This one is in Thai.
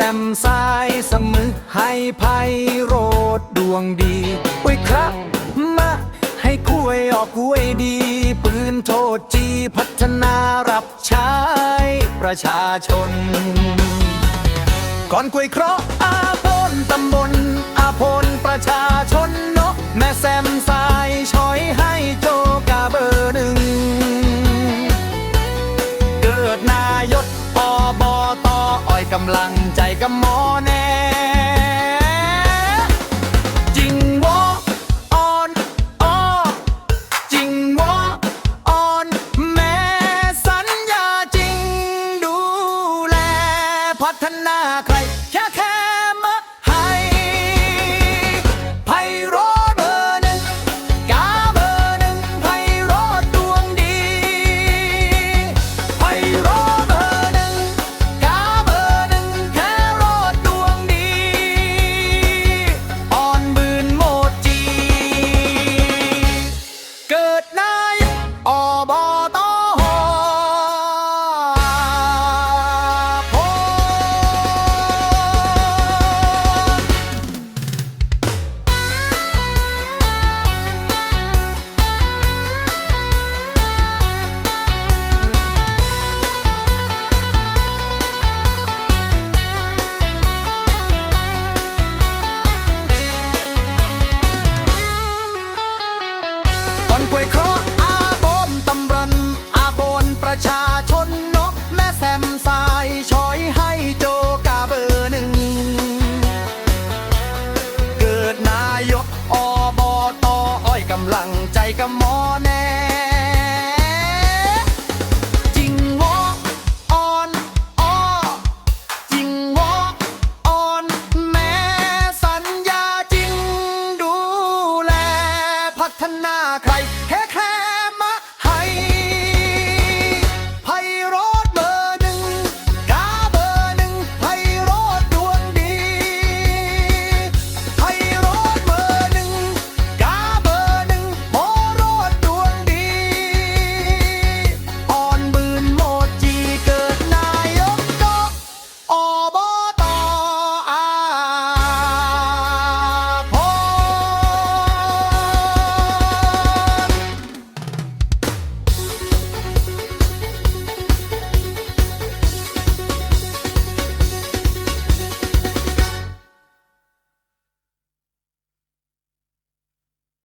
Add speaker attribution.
Speaker 1: ซมสายเสมอให้ภัยโรดดวงดีอุ้ยครับมาให้กล้วยออกกล้วยดี ปืนโทษจีพัฒนารับใช้ประชาชน ก่อนกล้วยเคราะห์อาพลตำบลอาพลประชาชนเนาะแม่แซมสายช้อยให้โจกาเบอร์หนึ่ง เกิดนายศอบอตออ้อยกำลัง ใจกั ใจกับหมอแน่จริงวอออนออจิงวอออนแม่สัญญาจริงดูแล พัฒนาใคร